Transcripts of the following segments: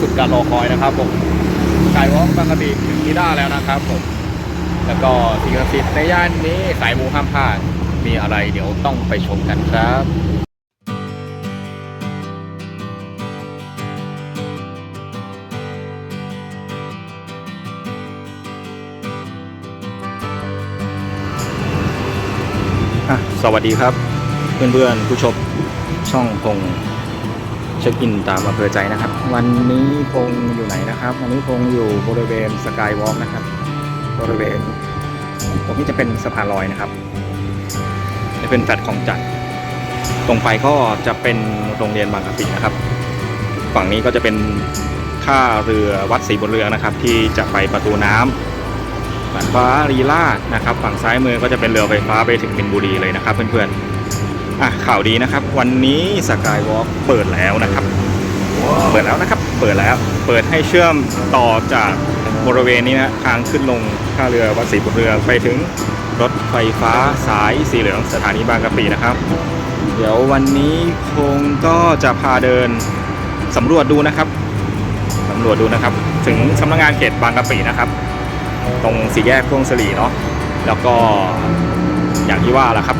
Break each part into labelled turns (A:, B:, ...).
A: สุดการรอคอยนะครับผมสายวอล์กบางกะปิถึงที่ได้แล้วนะครับผมแล้วก็สิ่งศักดิ์สิทธิ์ในย่านนี้สายมูห้ามพลาดมีอะไรเดี๋ยวต้องไปชมกันครับสวัสดีครับ เพื่อนๆผู้ชมช่องพง เช็คอินตามอำเภอใจนะครับ วันนี้พงอยู่ไหนนะครับ วันนี้พงอยู่บริเวณสกายวอล์กนะครับ บริเวณ ตรงนี้จะเป็นสะพานลอยนะครับ จะเป็นแฟลตของจัดตรงไปก็จะเป็นโรงเรียนบางกะปินะครับ ฝั่งนี้ก็จะเป็นท่าเรือวัดศรีบุญเรืองนะครับ ที่จะไปประตูน้ำฝันฟ้ารีลาดนะครับ ฝั่งซ้ายมือก็จะเป็นเรือไฟฟ้าไปถึงมินบุรีเลยนะครับเพื่อนๆ อะข่าวดีนะครับ วันนี้สกายวอล์กเปิดแล้วนะครับ เปิดแล้วนะครับ เปิดแล้ว เปิดให้เชื่อมต่อจากบริเวณนี้นะทางขึ้นลงท่าเรือวัดศรีบุญเรืองไปถึงรถไฟฟ้าสายสีเหลืองสถานีบางกะปินะครับ เดี๋ยววันนี้คงก็จะพาเดินสำรวจดูนะครับสำรวจดูนะครับ ถึงสำนักงานเขตบางกะปินะครับ ตรงสี่แยกพวงสลีเนาะแล้วก็อย่างที่ว่าแหละครับ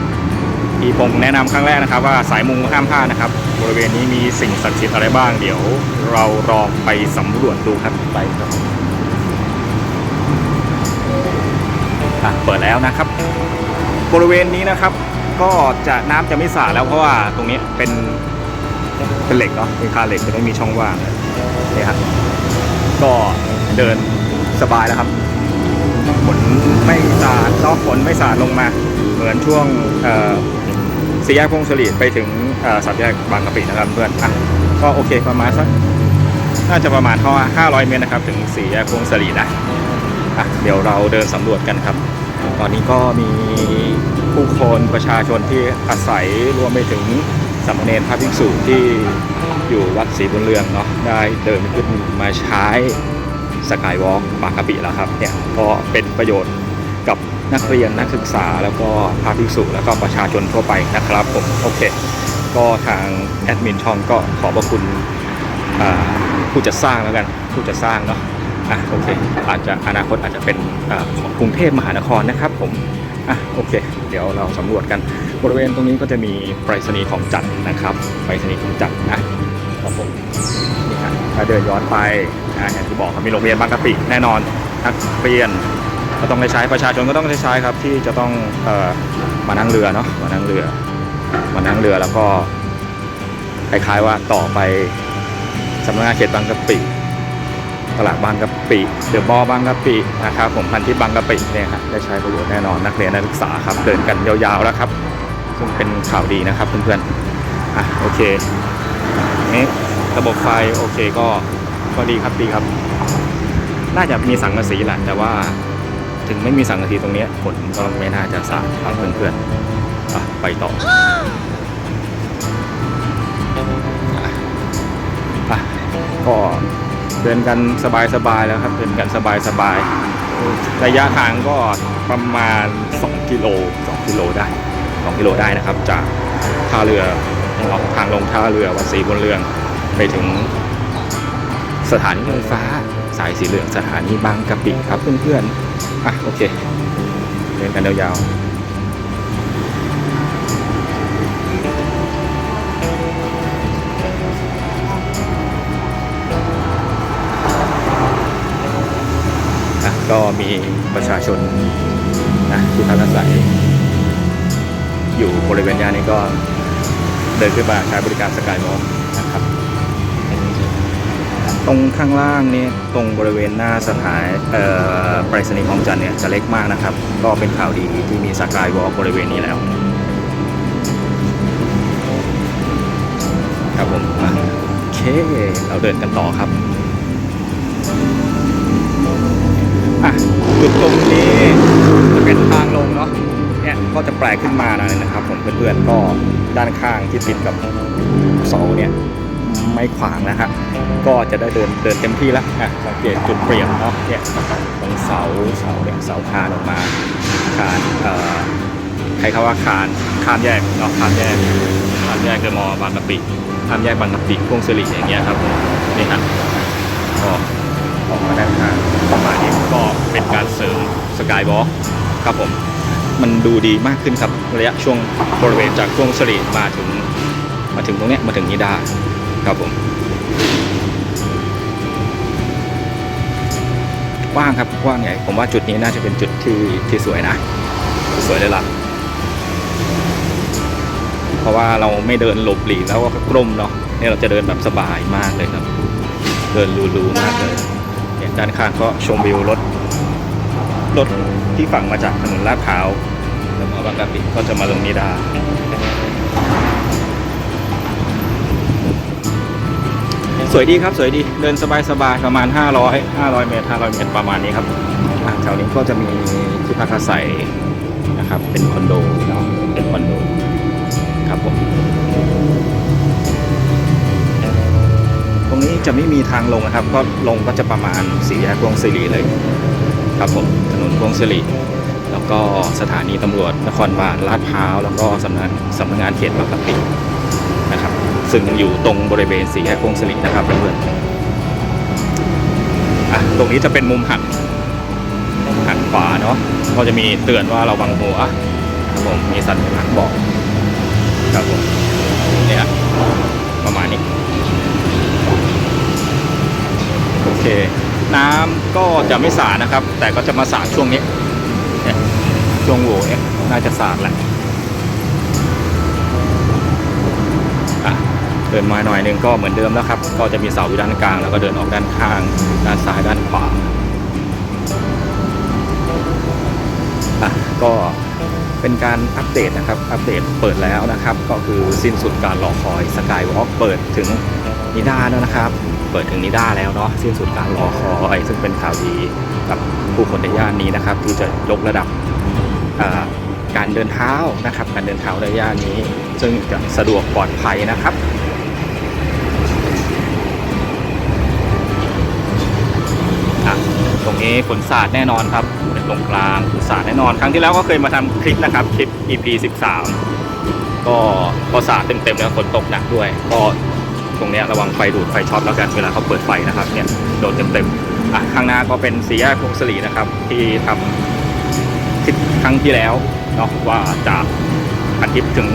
A: ที่ผมแนะนำครั้งแรกนะครับ ว่าสายมุงห้ามพลาดนะครับ บริเวณนี้มีสิ่งศักดิ์สิทธิ์อะไรบ้าง เดี๋ยวเราลองไปสำรวจดูครับไปครับอะเปิดแล้วนะครับ บริเวณนี้นะครับ ก็จะน้ำจะไม่สาดแล้วเพราะว่าตรงนี้เป็นเป็นเหล็กเนาะเป็นคาเหล็กจะไม่มีช่องว่างนี่ครับก็เดินสบายแล้วครับฝนไม่สาดนอกฝนไม่สาดลงมา เหมือนช่วงเอ่อ สี่แยกพงศลีไปถึงอ่อสามแยกบางกะปินะครับเพื่อนอะก็โอเคประมาณสักน่าจะประมาณเท่า500 เมตรนะครับ ถึงสี่แยกพงศลีนะอะเดี๋ยวเราเดินสำรวจกันครับ ตอนนี้ก็มีผู้คนประชาชนที่อาศัยรวมไปถึงสามเณรพระภิกษุที่อยู่วัดศรีบุญเรืองเนาะได้เดินขึ้นมาใช้สกายวอล์กบางกะปิแล้วครับเนี่ยก็เป็นประโยชน์กับ นักเรียนนักศึกษาแล้วก็พาภิกษุแล้วก็ประชาชนทั่วไปนะครับผมโอเค ก็ทางแอดมินช่องก็ขอบพระคุณผู้จัดสร้างแล้วกันผู้จัดสร้างเนาะอะโอเคอาจจะอนาคตอาจจะเป็นของกรุงเทพมหานครนะครับผมอะโอเค เดี๋ยวเราสำรวจกันบริเวณตรงนี้ก็จะมีไปรษณีย์ของจันนะครับไปรษณีย์ของจันนะครับผมนี่ฮะถ้าเดินย้อนไปนะอย่างที่บอกมีโรงเรียนบางกะปิแน่นอนนักเรียน ก็ต้องได้ใช้ประชาชนก็ต้องได้ใช้ครับที่จะต้องออมานั่งเรือเนาะมานั่งเรือมานั่งเรือแล้วก็คล้ายๆว่าต่อไปสำนักงานเขตบางกะปิตลาดบางกะปิเดอะมอบางกะปินะครับผมพันที่บางกะปิเนี่ยครับได้ใช้ประโยชน์แน่นอนนักเรียนนักศึกษาครับเดินกันยาวๆแล้วครับซึ่งเป็นข่าวดีนะครับเพื่อนๆอะโอเคนี่ระบบไฟโอเคก็ก็ดีครับดีครับ น่าจะมีสังกะสีแหละแต่ว่า ถึงไม่มีสังกะสีตรงนี้ฝนก็ไม่น่าจะสาดครับเพื่อนๆไปต่อก็เดินกันสบายๆแล้วครับเดินกันสบายๆระยะทางก็ประมาณ 2 กิโล 2 กิโลได้ 2 กิโลได้นะครับ จากท่าเรือทางลงท่าเรือวัดศรีบุญเรือง ไปถึงสถานีรถไฟฟ้า สายสีเหลืองสถานีบางกะปิครับเพื่อนๆ อะโอเคเดินกันยาวๆอะก็มีประชาชนนะที่พักอาศัย อยู่บริเวณย่านนี้ก็เดินขึ้นมาใช้บริการสกายวอลนะครับ ตรงข้างล่างนี่ตรงบริเวณหน้าสถานปรษณีย์คลองจันเนี่ยจะเล็กมากนะครับ ก็เป็นข่าวดีที่มีสกายวอล์กบริเวณนี้แล้ว ครับผมโอเค เราเดินกันต่อครับอะจุดตรงนี้จะเป็นทางลงเนาะเนี่ยก็จะแปลกขึ้นมาหน่อยนะครับผมเพื่อนๆก็ด้านข้างที่ติดกับเสาเนี่ย ไม่ขวางนะครับก็จะได้เดินเดินเต็มที่แล้วอ่สังเกตจุดเปลี่ยนเนาะเนี่ยตรงเสาเสาเนี่เสาคานออกมาคานเอ่อใครเขาว่าคานคานแยกเนาะคานแยกคานแยกเดมอบางกะปิคานแยกบางกะปิพวงสิริอย่างเงี้ยครับนี่ฮะก็ออกมาด้านข้างประมาณนี้ก็เป็นการเสริมสกายบล็อกครับผมมันดูดีมากขึ้นครับระยะช่วงบริเวณจากช่วงสรีมาถึงมาถึงตรงเนี้ยมาถึงนิดา ครับผมกว้างครับกว้างใหญ่ผมว่าจุดนี้น่าจะเป็นจุดที่ที่สวยนะ สวยเลยล่ะ เพราะว่าเราไม่เดินหลบหลีกแล้วก็กลมเนาะเนี่ยเราจะเดินแบบสบายมากเลยครับ เดินรูๆมากเลยเนี่ยด้านข้างก็ชมวิวรถรถที่ฝั่งมาจากถนนลาดพร้าวแล้วมาบางกะปิก็จะมาลงนิดา สวยดีครับสวยดีเดินสบายๆประมาณ 500 500 เมตร 500 เมตรประมาณนี้ครับแถวนี้ก็จะมีที่พักอาศัยนะครับเป็นคอนโดเนาะเป็นคอนโดครับผมตรงนี้จะไม่มีทางลงนะครับ ก็ลงก็จะประมาณสี่แยกวงศิริเลยครับผมถนนวงศิริแล้วก็สถานีตำรวจนครบาลลาดพร้าวแล้วก็สำนักสำนักงานเขตบางกะปินะครับ ซึ่งอยู่ตรงบริเวณสี่แยกพวงศิรินะครับเพื่อนๆตรงนี้จะเป็นมุมหันหันขวาเนาะก็จะมีเตือนว่าระวังหัวครับผมมีสัญลักษณ์บอกครับผมเนี่ยประมาณนี้โอเค น้ำก็จะไม่สาดนะครับ แต่ก็จะมาสาดช่วงนี้ช่วงโหว่น่าจะสาดแหละ เดินมาหน่อยหนึงก็เหมือนเดิมแล้วครับ ก็จะมีเสาอยู่ด้านกลาง แล้วก็เดินออกด้านข้าง ด้านซ้ายด้านขวาอะก็เป็นการอัปเดตนะครับ อัปเดตเปิดแล้วนะครับ ก็คือสิ้นสุดการรอคอยสกายวอล์กเปิดถึงนิด้าแล้วนะครับ เปิดถึงนิด้าแล้วเนาะสิ้นสุดการรอคอยซึ่งเป็นข่าวดีกับผู้คนในย่านนี้นะครับ ที่จะยกระดับการเดินเท้านะครับ การเดินเท้าในย่านนี้ ซึ่งจะสะดวกปลอดภัยนะครับ นี้ฝนสาดแน่นอนครับเป็นตรงกลางฝนสาดแน่นอน ครั้งที่แล้วก็เคยมาทำคลิปนะครับคลิป EP 13 ก็ก็สาดเต็มๆแล้วฝนตกหนักด้วย ก็ตรงนี้ระวังไฟดูดไฟช็อตแล้วกันเวลาเขาเปิดไฟนะครับเนี่ยโดนเต็มๆอะข้างหน้าก็เป็นสีแยกพงศลีนะครับ ที่ทำคลิปครั้งที่แล้วเนาะว่าจากพันทิพย์ถึง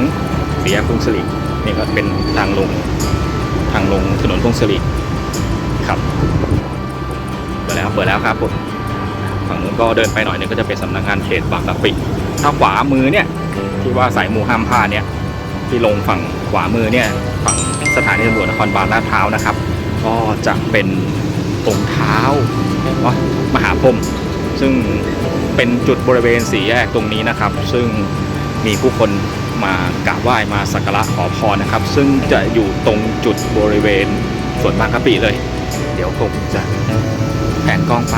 A: สีแยกพงศลีนี่ก็เป็นทางลงทางลงถนนพงศลีครับ เปิดแล้วเปิดแล้วครับผมฝั่งนู้นก็เดินไปหน่อยนึงก็จะเป็นสำนักงานเขตบางกะปิถ้าขวามือเนี่ยที่ว่าสายมูห้ามพลาดเนี่ยที่ลงฝั่งขวามือเนี่ยฝั่งสถานีตำรวจนครบาลลาดพร้าวนะครับ ก็จะเป็นองเท้าเนามหาพรมซึ่งเป็นจุดบริเวณสี่แยกตรงนี้นะครับ ซึ่งมีผู้คนมากราบไหว้มาสักการะขอพรนะครับ ซึ่งจะอยู่ตรงจุดบริเวณสวนบางกะปิเลย เดี๋ยวผมจะ แผนกล้องไป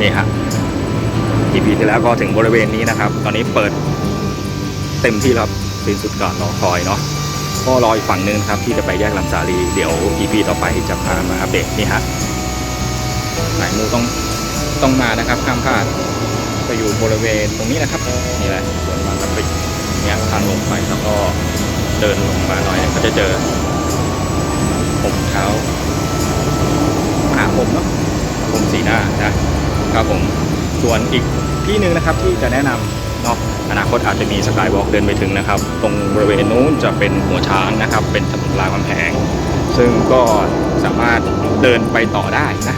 A: นี่ฮะ EP ที่แล้วก็ถึงบริเวณนี้นะครับ ตอนนี้เปิดเต็มที่แล้วครับสิ้นสุดก่อนรอคอยเนาะก็รออีกฝั่งนึงครับที่จะไปแยกลำสาลี เดี๋ยว EP ต่อไปจะพามาอัปเดตนี่ฮะสายมูต้องต้องมานะครับห้ามพลาดไปอยู่บริเวณตรงนี้นะครับนี่แหละสวนบางกะปิเนี่ยทางลงไปแล้วก็เดินลงมาหน่อยก็จะเจอ ผมเท้าหาผมเนาะผมสีหน้านะครับผมส่วนอีกที่หนึ่งนะครับที่จะแนะนำเนาะอนาคตอาจจะมีสกายวอล์กเดินไปถึงนะครับ ตรงบริเวณนู้นจะเป็นหัวช้างนะครับ เป็นถนนรามคำแหงซึ่งก็สามารถเดินไปต่อได้นะ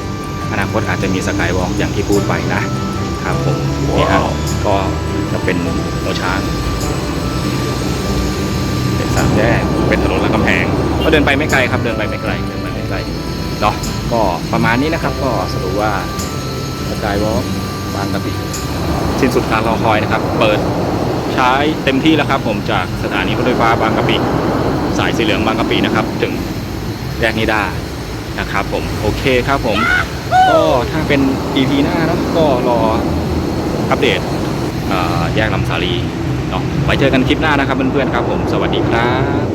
A: อนาคตอาจจะมีสกายวอล์กอย่างที่พูดไปนะครับผมนี่ฮะก็จะเป็นหัวช้าง เป็นสามแยกเป็นถนนรามคำแหง ก็เดินไปไม่ไกลครับ เดินไปไม่ไกล เดินไปไม่ไกลเนาะก็ประมาณนี้นะครับ ก็สรุปว่าสกายวอล์กบางกะปิสิ้นสุดการรอคอยนะครับ เปิดใช้เต็มที่แล้วครับ ผมจากสถานีรถไฟฟ้าบางกะปิสายสีเหลืองบางกะปินะครับ ถึงแยกนิด้านะครับผมโอเคครับผม ก็ถ้าเป็น EP หน้านะก็รออัปเดตแยกลำสาลีเนาะไว้เจอกันคลิปหน้านะครับเพื่อนๆครับผมสวัสดีครับ